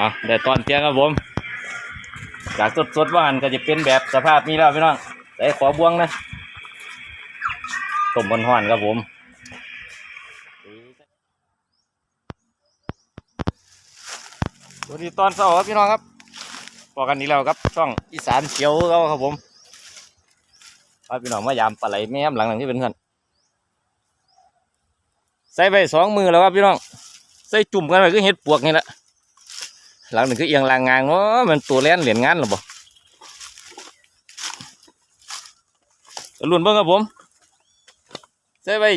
อะได้ตอนเที่ยงครับผม จากสดสดๆว่าหันก็จะเป็นแบบสภาพนี้แล้วพี่น้องแต่ขอบวงนะต้มบนห่อนครับผมสวัสดีตอนเช้าครับพี่น้องครับพอกันนี้แล้วครับ ช่องอีสานเขียวเราครับผมพาพี่น้องมายามปลาไหลแม่มหลังหลังที่เป็นกันใส่ไปสองมือแล้วครับพี่น้อง ใส่จุ่มกันไปก็เห็ดปวกนี่แหละ หลังหนึ่งคือเอียงลางงานเนาะมันตัวแล่นเหรียญงานหรอบ่ก็รุ่นเบิ่งครับผมใส่ไว้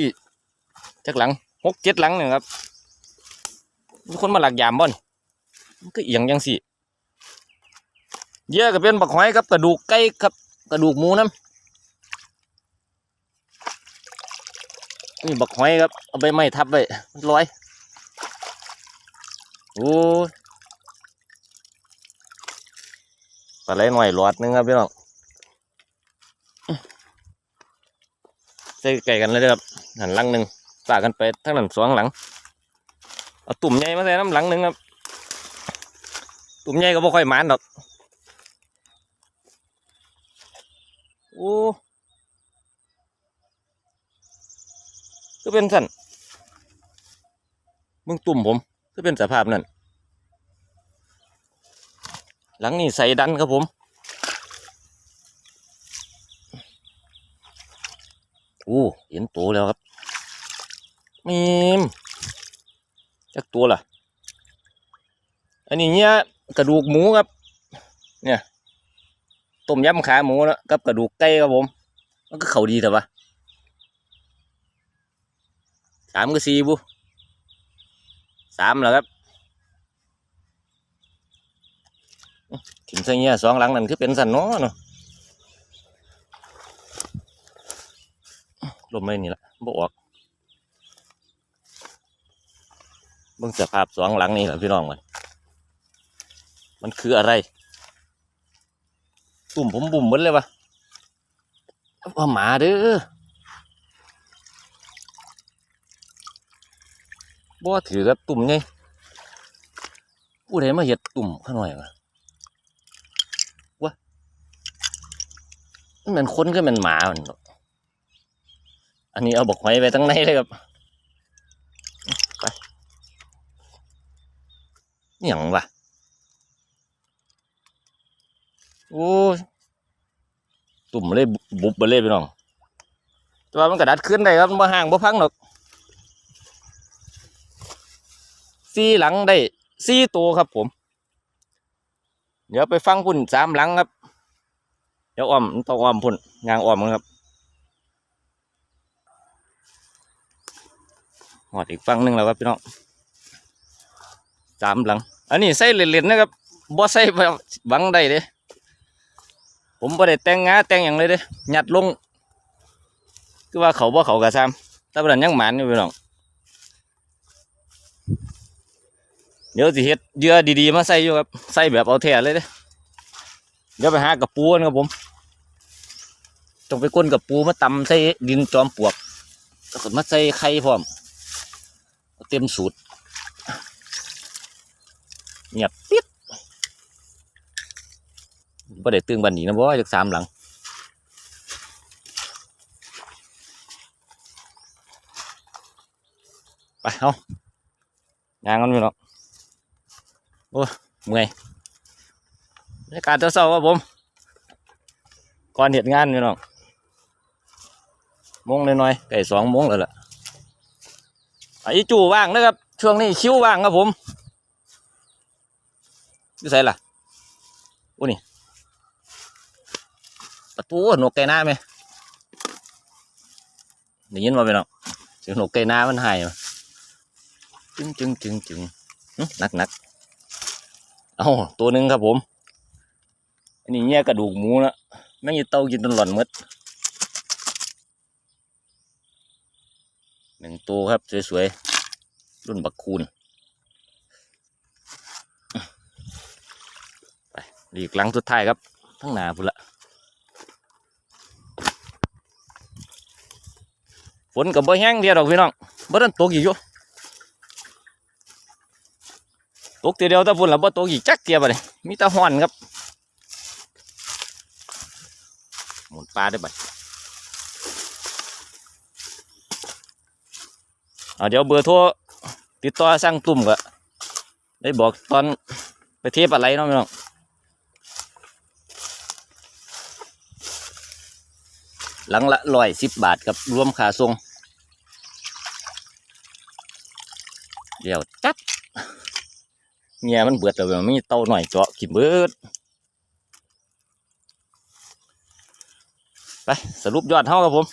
จากหลังหกเจ็ดหลังหนึ่งครับมีคนมาหลักยามบ่นมันก็เอียงยังสิเยอะก็เป็นบักหอยครับกระดูกไก่ครับกระดูกหมูน้ำนี่บักหอยครับเอาไปไม้ทับไว้มันลอยโอ้ย ปลาไหลหน่อยหลอดหนึงครับพี่น้องใส่ไก่กันเลยเด้อครับหันหลังหนึ่งฝากกันไปทั้งหลังสองหลังเอาตุ่มใหญ่มาใส่น้ำหลังหนึ่งครับ ตุ่มใหญ่ก็บ่ค่อยหมานดอกโอ้ก็เป็นสั่นมึงตุ่มผมก็เป็นสภาพนั่น หลังนี้ใส่ดันครับผมโอ้เห็นตัวแล้วครับมีมจักตัวล่ะ อันนี้เนี่ยกระดูกหมูครับ เนี่ยต้มยำขาหมูแล้วกับกระดูกไก่ครับผม มันก็เข่าดีแต่ว่าสามก็สี่บุสามแล้วครับ ถิมใส่เงี้ยสองหลังนั่นคือเป็นสันนาะเนาะลมไม่นี่ละบออกเบิ่งสภาพสองหลังนี่แหละพี่น้องมันมันคืออะไรตุ่มผมบุ่มหมดเลยวะว่าหมาเด้อบ่ถือกับตุ่มไงผู้ใดมาเห็ดตุ่มข้าหน่อยวะ มันเป็นคนก็เป็นหมามันอะอันนี้เอาบอกไว้ไปตั้งในเลยครับไปนี่หยังวะโอ้ตุ่มเลยบุบไปเลยพี่น้องแตัวามันกระดัดขึ้นได้ครับมันบ่ห่างบ่พังหรอกสี่หลังได้สี่ตัวครับผม เดี๋ยวไปฟังพุ่นสามหลังครับ เดี๋ยวอ้อมต้องอ้อมพุ่นยางอ้อมมันครับหอดอีกฝั่งหนึ่งแล้วครับพี่น้องสามหลัง อันนี้ใส่เหรียญนะครับบ่ใส่แบบหวังได้เด้ผมบ่ได้แต่งงาแต่งอย่างเลยเด้หยัดลงคือว่าเขาบ่เขากระซ้ำแต่ประเด็นยังหมานอยู่พี่น้องเดี๋ยวสิเฮ็ดเยื่อดีๆมาใส่อยู่ครับใส่แบบเอาแท้เลยเด้เดี๋ยวไปหากับปูกันครับผม ต้องไปก้นกับปูมาตำใส่ดินจอมปลวกแล้วก็มาใส่ไข่พร้อมเต็มสูตรเงียบปิดบ่ได้ตึงบันนี้นะบ่จากสามหลังไปเอายางกันไปเนาะโอ้ยเมื่อยบรรยากาศเช้าครับผมก่อนเหตุงานพี่น้อง โมงน้อยๆไก่สองโมงแล้วล่ะไอ้จู่ว่างนะครับ ช่วงนี้คิวว่างครับผมยู่ใส่ล่ะโอ้นี่ประตูนกไก่หน้าไหมได้ยินมาไปน้องเสียงนกไก่หน้ามันหายมาจึงจึงจึงจึงนักนักเอาตัวหนึ่งครับผม อันนี้เนี่ยกระดูกหมูนะแม่งจะเต้ากินจนหล่อนหมด หนึ่งตัวครับ สวยๆ รุ่นบักคูนไปอีกหลังสุดท้ายครับ ทั้งหนาพุ่นละฝนกับบ่แห้งเดียวดอกพี่น้องบ่ทันตกอีกอยู่ตกเตียวเดียวแตะพุ่นล้วบ่ตกอีกจักเตียบ่เลยมีแตะห่อนครับหมุนปลาได้บัด เดี๋ยวเบอร์โทรติดต่อสั่งตุ่มก็ได้บอกตอนไปเทปอะไรเนาะพี่น้องหลังละร้อยสิบบาทกับรวมค่าส่งเดี๋ยวจัดเมียมันเบิดแล้วมันมีเต้าหน่อยเจาะกินเบิดไปสรุปยอดเท่าครับผม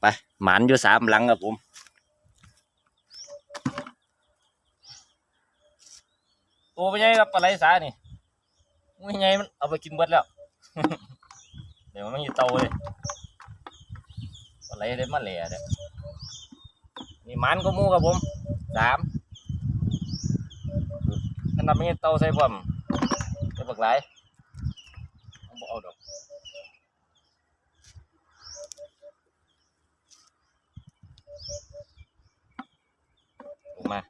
ไปหมานอยู่สามหลังครับผมตัวเป็นไงครับปลาไหลสานี่ไม่ไงมันเอาไปกินเบิดแล้ว เดี๋ยวมันไม่มีเตาเลยปลาไหลได้มาแหล่เด้อนี่หมันก็มูครับผมสามขนาดไม่เตาใส่ผมจะบักหลายผมบอกเอาดอก ลงมา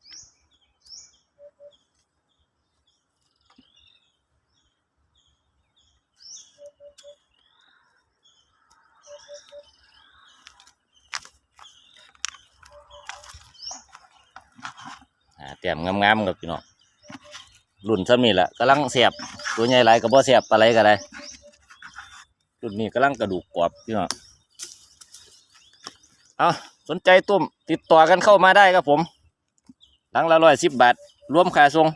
หาแต้มงามๆกับพี่น้องรุ่นซ้ำนี่แหละกำลังเสียบตัวใหญ่หลายกับบ่เสียบปลาไหลก็ได้รุ่นนี้กำลังกระดูกกรอบพี่น้องเอาสนใจตุ้มติดต่อกันเข้ามาได้ครับผม หลังละร้อยสิบบาท รวมค่าส่ง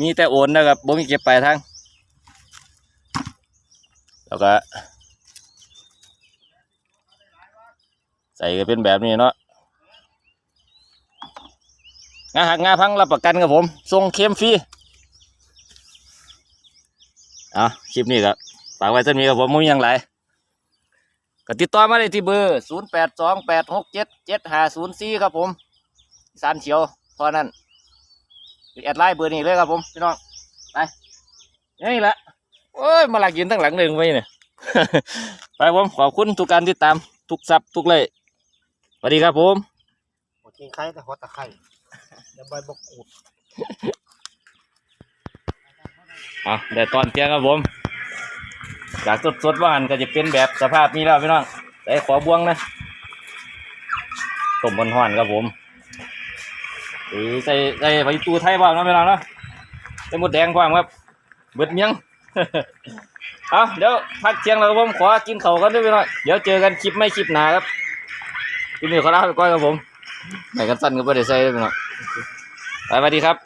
มีแต่โอนนะครับบ่มีเก็บปลายทางแล้วก็ใส่ก็เป็นแบบนี้เนาะงาหักงาพังรับประกันครับผมส่งเค็มฟรีอะคลิปนี้ก็ฝากไว้ท่านมีกับผมมุ้ยยังไรก็ติดต่อมาได้ที่เบอร์ศูนย์แปดสองแปดหกเจ็ดเจ็ดห้าศูนย์สี่ครับผม สานเขียว พราะนั้นแอดไลน์เบอร์นี้เลยครับผมพี่น้องไปนี่แหละโอ้ยมาหลักยืนตั้งหลังหนึ่งไว้เนี่ยไปผมขอบคุณทุกการติดตามทุกซับทุกเลยสวัสดีครับผมหัวทิ้งไข่แต่หัวตะไคร้เดี๋ยวใบบกกูดอะเดี๋ยวตอนเที่ยงครับผมจากสดสดๆว่าหันก็จะเป็นแบบสภาพนี้แล้วพี่น้องใส่ขอบวงนะต้มบนห่อนๆครับผมือใส่ใส่ใบตูไทยบ้างนะเวลาเนาะใส่หมดแดงบ้างครับเบิดเมียงเอาเดี๋ยวพักเที่ยงแล้วครับผมขอกินเขากันด้วยพี่น้อยเดี๋ยวเจอกันคลิปไม่คลิปหนาครับคลิปนี้ขอลาไปก่อนครับผมไหนกันสั้นก็ไม่ได้ใส่ด้วยพี่น้อยไปสวัสดีครับ